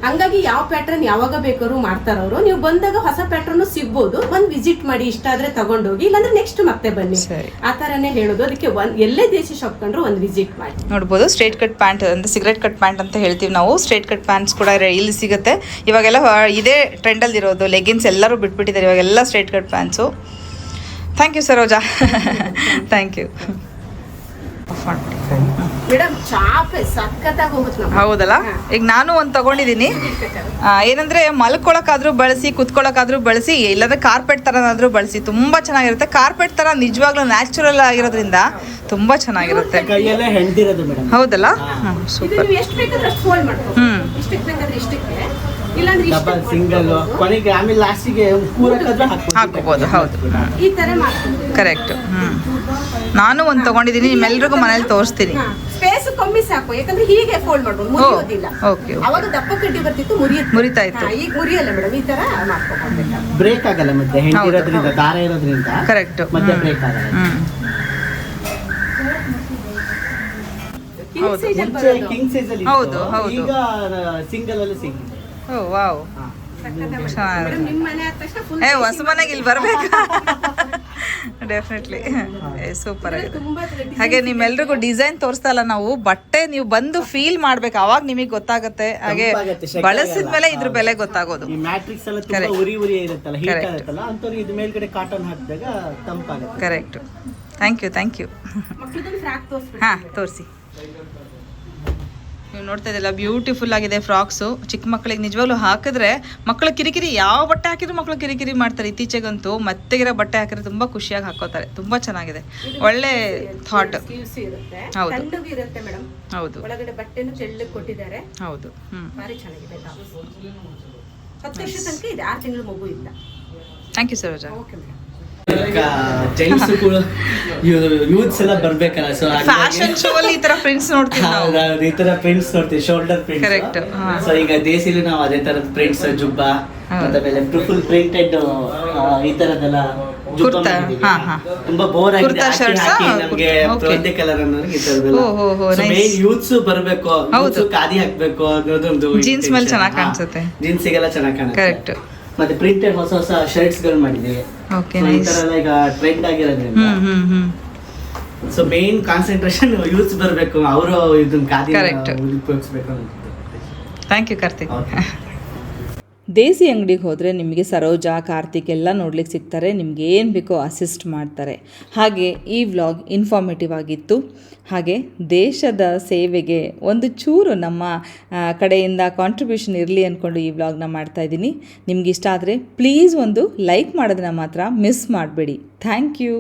ಹಂಗಾಗಿ ಯಾವ ಪ್ಯಾಟರ್ನ್ ಯಾವಾಗ ಬೇಕಾದ್ರು ಮಾಡ್ತಾರ ಅವರು. ನೀವು ಬಂದಾಗ ಹೊಸ ಪ್ಯಾಟರ್ನ್ ಸಿಗ್ಬೋದು. ಒಂದ್ ವಿಸಿಟ್ ಮಾಡಿ ಇಷ್ಟ ಆದ್ರೆ ತಗೊಂಡೋಗಿ ಇಲ್ಲಾಂದ್ರೆ ನೆಕ್ಸ್ಟ್ ಮತ್ತೆ ಬನ್ನಿ. ಸರಿ. ಆ ತರನೇ ಹೇಳೋದು. ಅದಕ್ಕೆ ಒಂದು ಎಲ್ಲೇ ದೇಶಿ ಶಾಪ್ ಕಂಡ್ರು ಒಂದು ವಿಸಿಟ್ ಮಾಡಿ. ನೋಡ್ಬೋದು ಸ್ಟ್ರೇಟ್ ಕಟ್ ಪ್ಯಾಂಟ್ ಅಂದ್ರೆ ಸಿಗರೆಟ್ ಕಟ್ ಪ್ಯಾಂಟ್ ಅಂತ ಹೇಳ್ತೀವಿ ನಾವು. ಸ್ಟ್ರೇಟ್ ಕಟ್ ಪ್ಯಾಂಟ್ಸ್ ಕೂಡ ಇಲ್ಲಿ ಸಿಗುತ್ತೆ. ಇವಾಗೆಲ್ಲ ಇದೇ ಇದೇ ಟ್ರೆಂಡಲ್ಲಿ ಇರೋದು. ಲೆಗಿನ್ಸ್ ಎಲ್ಲರೂ ಬಿಟ್ಬಿಟ್ಟಿದ್ದಾರೆ. ಇವಾಗೆಲ್ಲ straight cut pants thank you Saroja. (laughs) Thank you ಹೌದಲ್ಲ? ಈಗ ನಾನು ಒಂದು ತಗೊಂಡಿದ್ದೀನಿ ಏನಂದ್ರೆ ಮಲ್ಕೊಳಕ್ಕಾದ್ರೂ ಬಳಸಿ ಕುತ್ಕೊಳಕ್ಕಾದ್ರೂ ಬಳಸಿ ಇಲ್ಲದ ಕಾರ್ಪೆಟ್ ತರನಾದ್ರೂ ಬಳಸಿ ತುಂಬಾ ಚೆನ್ನಾಗಿರುತ್ತೆ. ಕಾರ್ಪೆಟ್ ತರ ನಿಜವಾಗ್ಲೂ ನ್ಯಾಚುರಲ್ ಆಗಿರೋದ್ರಿಂದ ತುಂಬಾ ಚೆನ್ನಾಗಿರುತ್ತೆ. ಹೌದಲ್ಲ? Hmm, super. Hmm. Double single ಕೊನೆಗೆ ಆಮೇಲೆ ಲಾಸ್ಟಿಗೆ ಕೂರಕ್ಕಾದ್ರೂ ಹಾಕ್ಬೋದು. ಹೌದು. ಈ ತರ ಕರೆಕ್ಟ್ ಹ್ಮ್. ನಾನು ಒಂದು ತಗೊಂಡಿದ್ದೀನಿ ನಿಮ್ಮೆಲ್ರಿಗೂ ಮನೇಲಿ ತೋರಿಸ್ತೀನಿ. ಸ್ಪೇಸ್ ಕಮ್ಮಿ ಸಾಕು ಯಾಕಂದ್ರೆ ಹೀಗೆ ಫೋಲ್ಡ್ ಮಾಡ್ಬೋದು ಮುರಿಯೋದಿಲ್ಲ. ಓಕೆ ಅವಾಗ ದಪ್ಪ ಕಡ್ಡಿ ಬರ್ತಿತ್ತು ಮುರಿಯುತ್ತೆ. ಮುರಿತಾ ಇತ್ತು. ಈಗ ಮುರಿಯಲ್ಲ ಮೇಡಮ್ ಈ ತರ ಬ್ರೇಕ್ ಆಗಲ್ಲ ಮತ್ತೆ ಹೆಣ್ದಿರೋದ್ರಿಂದ ದಾರ ಇರೋದ್ರಿಂದ ಕರೆಕ್ಟ್ ಮತ್ತೆ ಬ್ರೇಕ್ ಆಗಲ್ಲ. ಹ್ಮ್. ಹೌದು. ಕಿಂಗ್ ಸೈಜ್ ಹೌದು, ಹೌದು. ಈಗ ಸಿಂಗಲ್ ಅಲ್ಲಿ ಸಿಗುತ್ತೆ ಓ ವಾವ್. ಹಾ. ಚೆನ್ನಾಗಿದೆ ನಿಮ್ ಮನೆ ಆದ ತಕ್ಷಣ ಫುಲ್ ಏ ಹೊಸ ಮನೆಗೆ ಇಲ್ಲಿ ಬರ್ಬೇಕು? ಡೆಫಿನೆಟ್ಲಿ ಸೂಪರ್ ಆಗಿದೆ. ಹಾಗೆ ನಿಮ್ಮೆಲ್ರಿಗೂ ಡಿಸೈನ್ ತೋರಿಸ್ತಾ ಇಲ್ಲ ನಾವು ಬಟ್ಟೆ ನೀವು ಬಂದು ಫೀಲ್ ಮಾಡ್ಬೇಕು. ಅವಾಗ ನಿಮಗೆ ಗೊತ್ತಾಗುತ್ತೆ. ಹಾಗೆ ಬಳಸಿದ ಮೇಲೆ. ಇದ್ರ ಬೆಲೆ ಗೊತ್ತಾಗೋದು. ಈ ಮ್ಯಾಟ್ರಿಕ್ಸ್ ಎಲ್ಲ ತುಂಬಾ ಉರಿ ಉರಿ ಇರುತ್ತಲ್ಲ ಹೀಟ್ ಆಗುತ್ತಲ್ಲ ಅಂತವ್ರಿಗೆ ಇದು ಮೇಲ್ಗಡೆ ಕಾಟನ್ ಹಾಕಿದಾಗ ತಂಪಾಗುತ್ತೆ. Correct thank you thank you ಹಾಂ ತೋರಿಸಿ. ನೀವು ನೋಡ್ತಾ ಇದ್ದಿಲ್ಲ ಬ್ಯೂಟಿಫುಲ್ ಆಗಿದೆ ಫ್ರಾಕ್ಸು ಚಿಕ್ಕ ಮಕ್ಕಳಿಗೆ ನಿಜವಾಗ್ಲೂ ಹಾಕಿದ್ರೆ ಮಕ್ಕಳು ಕಿರಿಕಿರಿ ಯಾವ ಬಟ್ಟೆ ಹಾಕಿದ್ರು ಮಕ್ಕಳು ಕಿರಿಕಿರಿ ಮಾಡ್ತಾರೆ. ಇತ್ತೀಚೆಗಂತೂ ಮತ್ತೆಗಿರೋ ಬಟ್ಟೆ ಹಾಕಿದ್ರೆ ತುಂಬ ಖುಷಿಯಾಗಿ ಹಾಕೋತಾರೆ ತುಂಬ ಚೆನ್ನಾಗಿದೆ. ಒಳ್ಳೆ ಥಾಟ್ ಹೌದು. ಒಳಗಡೆ ಬಟ್ಟೆನು ತೆಳ್ಳಗೆ ಕೊಟ್ಟಿದ್ದಾರೆ. ಹೌದು. ಹ್ಞೂ ಭಾರಿ ಚೆನ್ನಾಗಿದೆ. ಹತ್ತು ವರ್ಷ ತನಕ ಇದೆ ಆರು ತಿಂಗಳು ಮಗು ಇಲ್ಲ. Thank you Saroja. Okay madam Jains ಕೂಡ ಯೂತ್ಸ್ ಎಲ್ಲ ಬರ್ಬೇಕಲ್ಲ ಸೊ ಫ್ಯಾಷನ್ ಶೋ ಅಲ್ಲಿ ಈ ತರ ಪ್ರಿಂಟ್ಸ್ ನೋಡ್ತೀವಿ ನಾವು ಈ ತರ ಪ್ರಿಂಟ್ಸ್ ನೋಡ್ತೀವಿ ಶೋಲ್ಡರ್ ಪ್ರಿಂಟ್ಸ್ ಹಾ. ಸೊ ಈಗ ದೇಸಿಲಿ ನಾವು ಅದೇ ತರದ ಪ್ರಿಂಟ್ಸ್ ಜುಬ್ಬ. ಆಮೇಲೆ ಫುಲ್ ಪ್ರಿಂಟೆಡ್ ಈ ತರದೆಲ್ಲ. ತುಂಬಾ ಬೋರ್ ಆಗಿದೆ ನಮ್ಗೆ ಒಂದೇ ಕಲರ್. ಯೂತ್ಸ್ ಬರ್ಬೇಕು ಖಾದಿ ಹಾಕ್ಬೇಕು ಅನ್ನೋದೊಂದು ಜೀನ್ಸ್ ಮೇಲೆ ಚೆನ್ನಾಗಿ ಕಾಣ್ಸುತ್ತೆ. ಜೀನ್ಸಿಗೆಲ್ಲ ಚೆನ್ನಾಗಿ ಕಾಣುತ್ತೆ ಕರೆಕ್ಟ್ ಮತ್ತೆ ಪ್ರಿಂಟೆಡ್ ಹೊಸ ಹೊಸ ಶರ್ಟ್ಸ್ಗಳು ಮಾಡಿದ್ದೀವಿ So, ಈ ತರ ಎಲ್ಲ ಈಗ ಟ್ರೆಂಡ್ ಆಗಿರೋದ್ರಿಂದ. ಸೊ ಮೇನ್ ಕಾನ್ಸಂಟ್ರೇಷನ್ ಯೂಸ್ ಬರಬೇಕು. ಅವರು ಇದನ್ನ ಖಾದಿ Correct. ಉಪಯೋಗಿಸ್ಬೇಕು ಅಂತ thank you Karthik Okay. (laughs) Desi ಅಂಗಡಿಗೆ ಹೋದರೆ ನಿಮಗೆ ಸರೋಜಾ, ಕಾರ್ತಿಕ್ ಎಲ್ಲ ನೋಡ್ಲಿಕ್ಕೆ ಸಿಗ್ತಾರೆ. ನಿಮಗೆ ಏನು ಬೇಕೋ ಅಸಿಸ್ಟ್ ಮಾಡ್ತಾರೆ. ಹಾಗೆ ಈ ವ್ಲಾಗ್ ಇನ್ಫಾರ್ಮೇಟಿವ್ ಆಗಿತ್ತು. ಹಾಗೆ ದೇಶದ ಸೇವೆಗೆ ಒಂದು ಚೂರು ನಮ್ಮ ಕಡೆಯಿಂದ ಕಾಂಟ್ರಿಬ್ಯೂಷನ್ ಇರಲಿ ಅಂದ್ಕೊಂಡು ಈ ವ್ಲಾಗ್ನ ಮಾಡ್ತಾಯಿದ್ದೀನಿ ನಿಮ್ಗೆ ಇಷ್ಟ ಆದರೆ ಪ್ಲೀಸ್ ಒಂದು ಲೈಕ್ ಮಾಡೋದನ್ನ ಮಾತ್ರ ಮಿಸ್ ಮಾಡಬೇಡಿ. Thank you